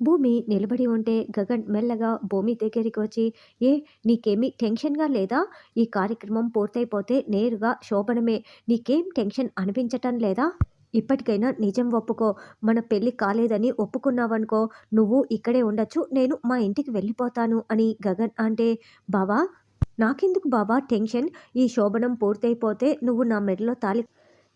భూమి నిలబడి ఉంటే గగన్ మెల్లగా భూమి దగ్గరికి వచ్చి ఏ నీకేమీ టెన్షన్గా లేదా? ఈ కార్యక్రమం పూర్తయిపోతే నేరుగా శోభనమే. నీకేం టెన్షన్ అనిపించటం లేదా? ఇప్పటికైనా నిజం ఒప్పుకో. మన పెళ్ళి కాలేదని ఒప్పుకున్నావనుకో నువ్వు ఇక్కడే ఉండొచ్చు. నేను మా ఇంటికి వెళ్ళిపోతాను అని గగన్ అంటే బావా నాకెందుకు బాబా టెన్షన్? ఈ శోభనం పూర్తయిపోతే నువ్వు నా మెడలో తాలి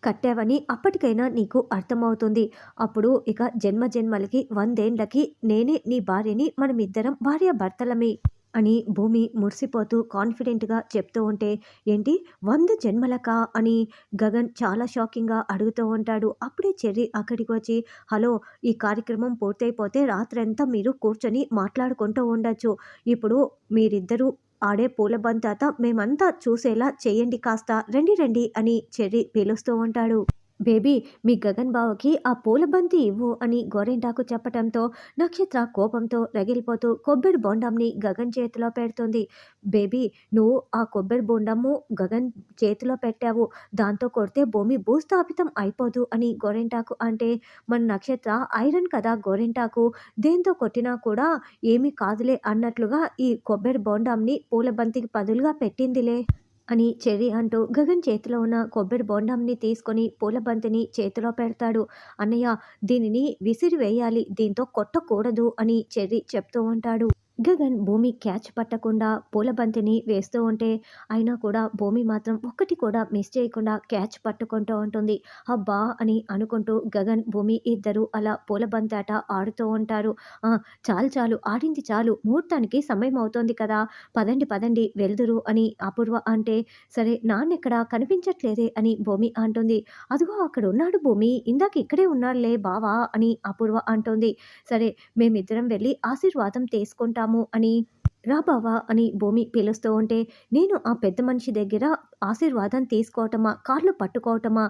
కట్టావని అప్పటికైనా నీకు అర్థమవుతుంది. అప్పుడు ఇక జన్మ జన్మలకి వందేండ్లకి నేనే నీ భార్యని మనమిద్దరం భార్య భర్తలమే అని భూమి మురిసిపోతూ కాన్ఫిడెంట్గా చెప్తూ ఉంటే ఏంటి? వంద జన్మలకా? అని గగన్ చాలా షాకింగ్గా అడుగుతూ ఉంటాడు. అప్పుడే చెర్రి అక్కడికి వచ్చి హలో ఈ కార్యక్రమం పూర్తయిపోతే రాత్రంతా మీరు కూర్చొని మాట్లాడుకుంటూ ఉండొచ్చు. ఇప్పుడు మీరిద్దరూ ఆడే పూలబంతాత మేమంతా చూసేలా చేయండి కాస్త రండి రండి అని చెర్రీ పిలుస్తూ ఉంటాడు. బేబీ మీ గగన్ బావకి ఆ పూల బంతి ఇవ్వు అని గోరెంటాకు చెప్పటంతో నక్షత్ర కోపంతో రగిలిపోతూ కొబ్బరి బొండంని గగన్ చేతిలో పెడుతుంది. బేబీ నువ్వు ఆ కొబ్బరి బొండము గగన్ చేతిలో పెట్టావు. దాంతో కొడితే భూమి భూస్థాపితం అయిపోదు అని గోరెంటాకు అంటే మన నక్షత్ర ఐరన్ కదా గోరెంటాకు? దేంతో కొట్టినా కూడా ఏమీ కాదులే అన్నట్లుగా ఈ కొబ్బరి బొండంని పూల బంతికి పదులుగా పెట్టిందిలే. అని చెర్రి అంటూ గగన్ చేతిలో ఉన్న కొబ్బరి బొండంని తీసుకొని పూలబంతిని చేతిలో పెడతాడు. అన్నయ్య దీనిని విసిరివేయాలి దీంతో కొట్టకూడదు అని చెర్రి చెప్తూ ఉంటాడు. గగన్ భూమి క్యాచ్ పట్టకుండా పూలబంతిని వేస్తూ ఉంటే అయినా కూడా భూమి మాత్రం ఒక్కటి కూడా మిస్ చేయకుండా క్యాచ్ పట్టుకుంటూ ఉంటుంది. అబ్బా అని అనుకుంటూ గగన్ భూమి ఇద్దరు అలా పూలబంతి ఆట ఆడుతూ ఉంటారు. చాలు చాలు ఆడింది చాలు ముహూర్తానికి సమయం అవుతోంది కదా పదండి పదండి వెళ్దురు అని అపూర్వ అంటే సరే నాన్నెక్కడ కనిపించట్లేదే అని భూమి అంటుంది. అదిగో అక్కడ ఉన్నాడు భూమి ఇందాక ఇక్కడే ఉన్నాడులే బావా అని అపూర్వ అంటుంది. సరే మేమిద్దరం వెళ్ళి ఆశీర్వాదం తీసుకుంటాం వెళ్దాము అని రా బావా అని భూమి పిలుస్తూ ఉంటే నేను ఆ పెద్ద మనిషి దగ్గర ఆశీర్వాదం తీసుకోవటమా కార్లు పట్టుకోవటమా?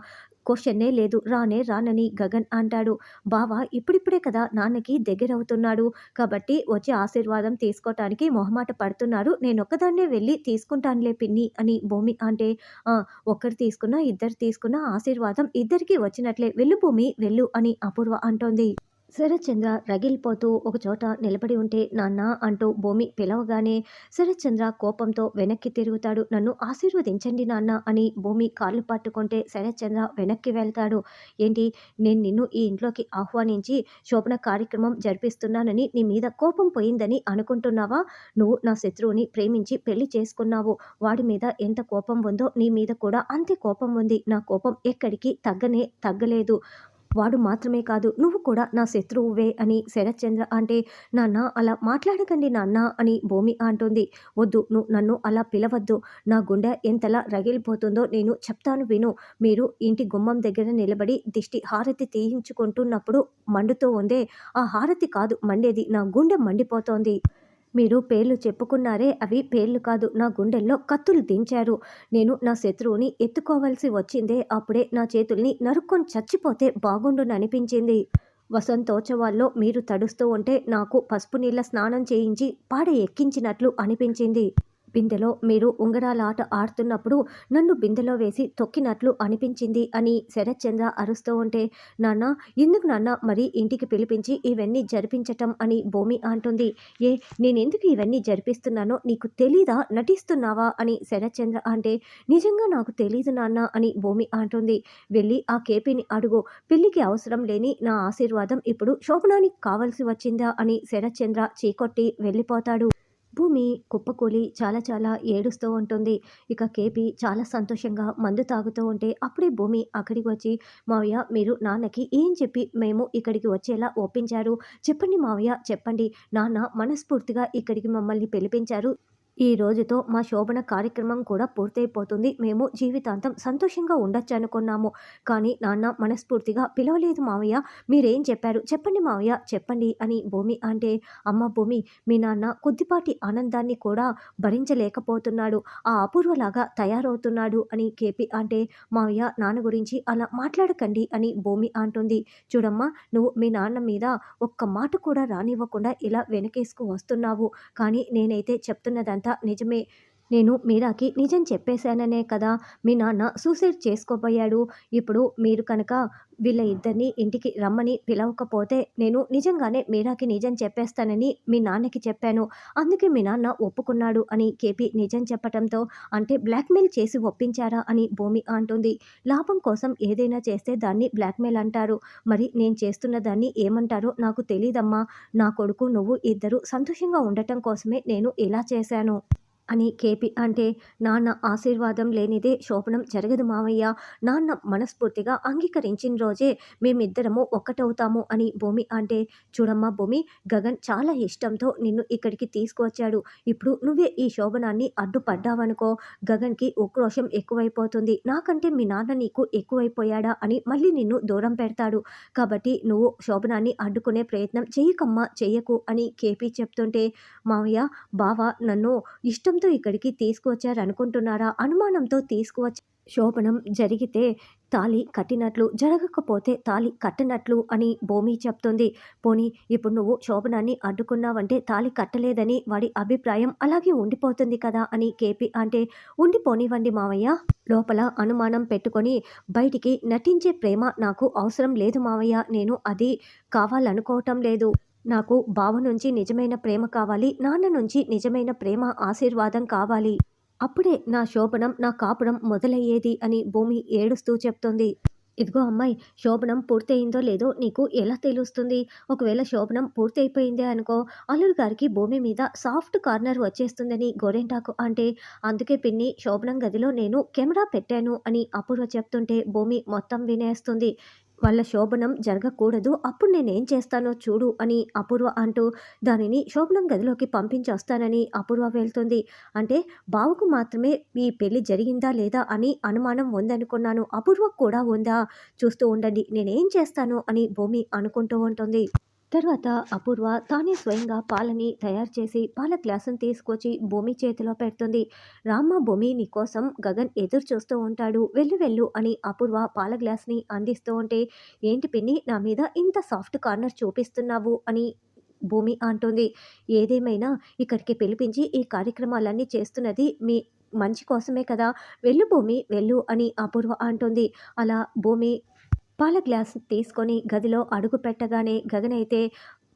క్వశ్చన్నే లేదు. రానే రానని గగన్ అంటాడు. బావా ఇప్పుడిప్పుడే కదా నాన్నకి దగ్గరవుతున్నాడు. కాబట్టి వచ్చి ఆశీర్వాదం తీసుకోవటానికి మొహమాట పడుతున్నారు. నేను ఒక్కదాన్నే వెళ్ళి తీసుకుంటానులే పిన్ని అని భూమి అంటే ఒక్కరు తీసుకున్నా ఇద్దరు తీసుకున్నా ఆశీర్వాదం ఇద్దరికి వచ్చినట్లే. వెళ్ళు భూమి వెళ్ళు అని అపూర్వ అంటోంది. శరత్చంద్ర రగిలిపోతూ ఒకచోట నిలబడి ఉంటే నాన్న అంటూ భూమి పిలవగానే శరత్చంద్ర కోపంతో వెనక్కి తిరుగుతాడు. నన్ను ఆశీర్వదించండి నాన్న అని భూమి కాళ్ళు పట్టుకుంటే శరత్చంద్ర వెనక్కి వెళ్తాడు. ఏంటి? నేను నిన్ను ఈ ఇంట్లోకి ఆహ్వానించి శోభన కార్యక్రమం జరిపిస్తున్నానని నీ మీద కోపం పోయిందని అనుకుంటున్నావా? నువ్వు నా శత్రువుని ప్రేమించి పెళ్ళి చేసుకున్నావు. వాడి మీద ఎంత కోపం ఉందో నీ మీద కూడా అంతే కోపం ఉంది. నా కోపం ఎక్కడికి తగ్గనే తగ్గలేదు. వాడు మాత్రమే కాదు నువ్వు కూడా నా శత్రువువే అని శరత్చంద్ర అంటే నాన్న అలా మాట్లాడకండి నాన్న అని భూమి అంటుంది. వద్దు నువ్వు నన్ను అలా పిలవద్దు. నా గుండె ఎంతలా రగిలిపోతుందో నేను చెప్తాను విను. మీరు ఇంటి గుమ్మం దగ్గర నిలబడి దిష్టి హారతి తీయించుకుంటున్నప్పుడు మండుతూ ఉందే. ఆ హారతి కాదు మండేది. నా గుండె మండిపోతోంది. మీరు పేర్లు చెప్పుకున్నారే అవి పేర్లు కాదు. నా గుండెల్లో కత్తులు దించారు. నేను నా శత్రువుని ఎత్తుకోవాల్సి వచ్చిందే అప్పుడే నా చేతుల్ని నరుక్కొని చచ్చిపోతే బాగుండుననిపించింది వసంతోత్సవాల్లో మీరు తడుస్తూ ఉంటే నాకు పసుపు నీళ్ళ స్నానం చేయించి పాడ ఎక్కించినట్లు అనిపించింది. బిందెలో మీరు ఉంగరాలాట ఆడుతున్నప్పుడు నన్ను బిందెలో వేసి తొక్కినట్లు అనిపించింది అని శరత్చంద్ర అరుస్తూ ఉంటే నాన్న ఎందుకు నాన్న మరి ఇంటికి పిలిపించి ఇవన్నీ జరిపించటం? అని భూమి అంటుంది. ఏ నేనెందుకు ఇవన్నీ జరిపిస్తున్నానో నీకు తెలీదా? నటిస్తున్నావా? అని శరత్చంద్ర అంటే నిజంగా నాకు తెలీదు నాన్న అని భూమి అంటుంది. వెళ్ళి ఆ కేపీని అడుగు. పెళ్ళికి అవసరం లేని నా ఆశీర్వాదం ఇప్పుడు శోభనానికి కావాల్సి వచ్చిందా? అని శరత్చంద్ర చీకొట్టి వెళ్ళిపోతాడు. భూమి కుప్పకూలి చాలా చాలా ఏడుస్తూ ఉంటుంది. ఇక కేపీ చాలా సంతోషంగా మందు తాగుతూ ఉంటే అప్పుడే భూమి అక్కడికి వచ్చి మావయ్య మీరు నాన్నకి ఏం చెప్పి మేము ఇక్కడికి వచ్చేలా ఒప్పించారు? చెప్పండి మావయ్య చెప్పండి. నాన్న మనస్ఫూర్తిగా ఇక్కడికి మమ్మల్ని పిలిపించారు. ఈ రోజుతో మా శోభన కార్యక్రమం కూడా పూర్తయిపోతుంది. మేము జీవితాంతం సంతోషంగా ఉండొచ్చు అనుకున్నాము కానీ నాన్న మనస్ఫూర్తిగా పిలవలేదు మావయ్య. మీరేం చెప్పారు? చెప్పండి మావయ్య చెప్పండి అని భూమి అంటే అమ్మ భూమి మీ నాన్న కొద్దిపాటి ఆనందాన్ని కూడా భరించలేకపోతున్నాడు. ఆ అపూర్వలాగా తయారవుతున్నాడు అని కేపీ అంటే మావయ్య నాన్న గురించి అలా మాట్లాడకండి అని భూమి అంటుంది. చూడమ్మా నువ్వు మీ నాన్న మీద ఒక్క మాట కూడా రానివ్వకుండా ఇలా వెనకేసుకు వస్తున్నావు. కానీ నేనైతే చెప్తున్నదంతా నిజమే నేను మీరాకి నిజం చెప్పేశాననే కదా మీ నాన్న సూసైడ్ చేసుకోబోయాడు. ఇప్పుడు మీరు కనుక వీళ్ళ ఇద్దరిని ఇంటికి రమ్మని పిలవకపోతే నేను నిజంగానే మీరాకి నిజం చెప్పేస్తానని మీ నాన్నకి చెప్పాను. అందుకే మీ నాన్న ఒప్పుకున్నాడు అని కేపీ నిజం చెప్పటంతో అంటే బ్లాక్మెయిల్ చేసి ఒప్పించారా అని భూమి అంటుంది. లాభం కోసం ఏదైనా చేస్తే దాన్ని బ్లాక్మెయిల్ అంటారు. మరి నేను చేస్తున్న దాన్ని ఏమంటారో నాకు తెలీదమ్మా. నా కొడుకు నువ్వు ఇద్దరు సంతోషంగా ఉండటం కోసమే నేను ఇలా చేశాను. అని కేపీ అంటే నాన్న ఆశీర్వాదం లేనిదే శోభనం జరగదు మావయ్య. నాన్న మనస్ఫూర్తిగా అంగీకరించిన రోజే మేమిద్దరము ఒక్కటవుతాము అని భూమి అంటే చూడమ్మా భూమి గగన్ చాలా ఇష్టంతో నిన్ను ఇక్కడికి తీసుకువచ్చాడు. ఇప్పుడు నువ్వే ఈ శోభనాన్ని అడ్డుపడ్డావనుకో గగన్కి ఉక్రోషం ఎక్కువైపోతుంది. నాకంటే మీ నాన్న నీకు ఎక్కువైపోయాడా అని మళ్ళీ నిన్ను దూరం పెడతాడు. కాబట్టి నువ్వు శోభనాన్ని అడ్డుకునే ప్రయత్నం చేయకమ్మా చేయకు అని కేపీ చెప్తుంటే మావయ్య బావ నన్ను ఇష్టం భయంతో ఇక్కడికి తీసుకువచ్చారనుకుంటున్నారా? అనుమానంతో తీసుకువచ్చ శోభనం జరిగితే తాళి కట్టినట్లు జరగకపోతే తాళి కట్టనట్లు అని భూమి చెప్తుంది. పోనీ ఇప్పుడు నువ్వు శోభనాన్ని అడ్డుకున్నావంటే తాళి కట్టలేదని వాడి అభిప్రాయం అలాగే ఉండిపోతుంది కదా అని కేపీ అంటే ఉండిపోనివ్వండి మావయ్య. లోపల అనుమానం పెట్టుకొని బయటికి నటించే ప్రేమ నాకు అవసరం లేదు మావయ్య. నేను అది కావాలనుకోవటం లేదు. నాకు బావ నుంచి నిజమైన ప్రేమ కావాలి నాన్న నుంచి నిజమైన ప్రేమ ఆశీర్వాదం కావాలి. అప్పుడే నా శోభనం నా కాపురం మొదలయ్యేది అని భూమి ఏడుస్తూ చెప్తుంది. ఇదిగో అమ్మాయి శోభనం పూర్తయిందో లేదో నీకు ఎలా తెలుస్తుంది? ఒకవేళ శోభనం పూర్తయిపోయిందే అనుకో అల్లుడు గారికి భూమి మీద సాఫ్ట్ కార్నర్ వచ్చేస్తుందని గోరెంటాకు అంటే అందుకే పిన్ని శోభనం గదిలో నేను కెమెరా పెట్టాను అని అపూర్వ చెప్తుంటే భూమి మొత్తం వినేస్తుంది. వాళ్ళ శోభనం జరగకూడదు. అప్పుడు నేనేం చేస్తానో చూడు అని అపూర్వ అంటూ దానిని శోభనం గదిలోకి పంపించి వస్తానని అపూర్వ వెళ్తుంది. అంటే బావుకు మాత్రమే ఈ పెళ్ళి జరిగిందా లేదా అని అనుమానం ఉందనుకున్నాను. అపూర్వ కూడా ఉందా? చూస్తూ ఉండండి. నేనేం చేస్తాను అని భూమి అనుకుంటూ ఉంటుంది. తర్వాత అపూర్వ తానే స్వయంగా పాలని తయారు చేసి పాల గ్లాసును తీసుకొచ్చి భూమి చేతిలో పెడుతుంది. రామ్మ భూమి నీకోసం గగన్ ఎదురు చూస్తూ ఉంటాడు. వెళ్ళు వెళ్ళు అని అపూర్వ పాల గ్లాస్ని అందిస్తూ ఉంటే ఏంటి పిన్ని నా మీద ఇంత సాఫ్ట్ కార్నర్ చూపిస్తున్నావు అని భూమి అంటుంది. ఏదేమైనా ఇక్కడికి పిలిపించి ఈ కార్యక్రమాలన్నీ చేస్తున్నది మీ మంచి కోసమే కదా. వెళ్ళు భూమి వెళ్ళు అని అపూర్వ అంటుంది. అలా భూమి పాల గ్లాస్ తీసుకొని గదిలో అడుగు పెట్టగానే గగనైతే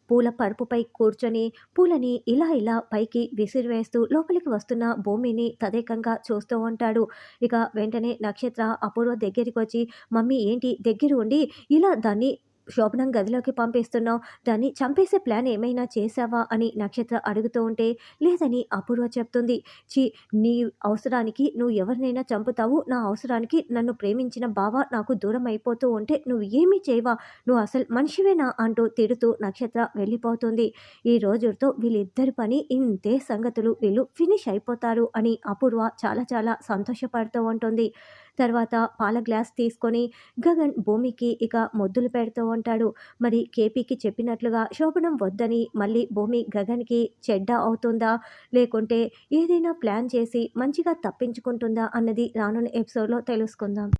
పూల పరుపుపై కూర్చొని పూలని ఇలా ఇలా పైకి విసిరివేస్తూ లోపలికి వస్తున్న భూమిని తదేకంగా చూస్తూ ఉంటాడు. ఇక వెంటనే నక్షత్ర అపూర్వ దగ్గరికి వచ్చి మమ్మీ ఏంటి? దగ్గర ఉండి ఇలా దాన్ని శోభనం గదిలోకి పంపిస్తున్నావు. దాన్ని చంపేసే ప్లాన్ ఏమైనా చేశావా అని నక్షత్ర అడుగుతూ ఉంటే లేదని అపూర్వ చెప్తుంది. చి నీ అవసరానికి నువ్వు ఎవరినైనా చంపుతావు. నా అవసరానికి నన్ను ప్రేమించిన బావ నాకు దూరం అయిపోతూ ఉంటే నువ్వు ఏమీ చేయవా? నువ్వు అసలు మనిషివేనా? అంటూ తిడుతూ నక్షత్ర వెళ్ళిపోతుంది. ఈ రోజుతో వీళ్ళిద్దరి పని ఇంతే సంగతులు. వీళ్ళు ఫినిష్ అయిపోతారు అని అపూర్వ చాలా చాలా సంతోషపడుతూ ఉంటుంది. తర్వాత పాల గ్లాస్ తీసుకొని గగన్ భూమికి ఇక మొద్దులు పెడుతూ ఉంటాడు. మరి కేపీకి చెప్పినట్లుగా శోభనం వద్దని మళ్ళీ భూమి గగన్కి చెడ్డ అవుతుందా? లేకుంటే ఏదైనా ప్లాన్ చేసి మంచిగా తప్పించుకుంటుందా? అన్నది రానున్న ఎపిసోడ్లో తెలుసుకుందాం.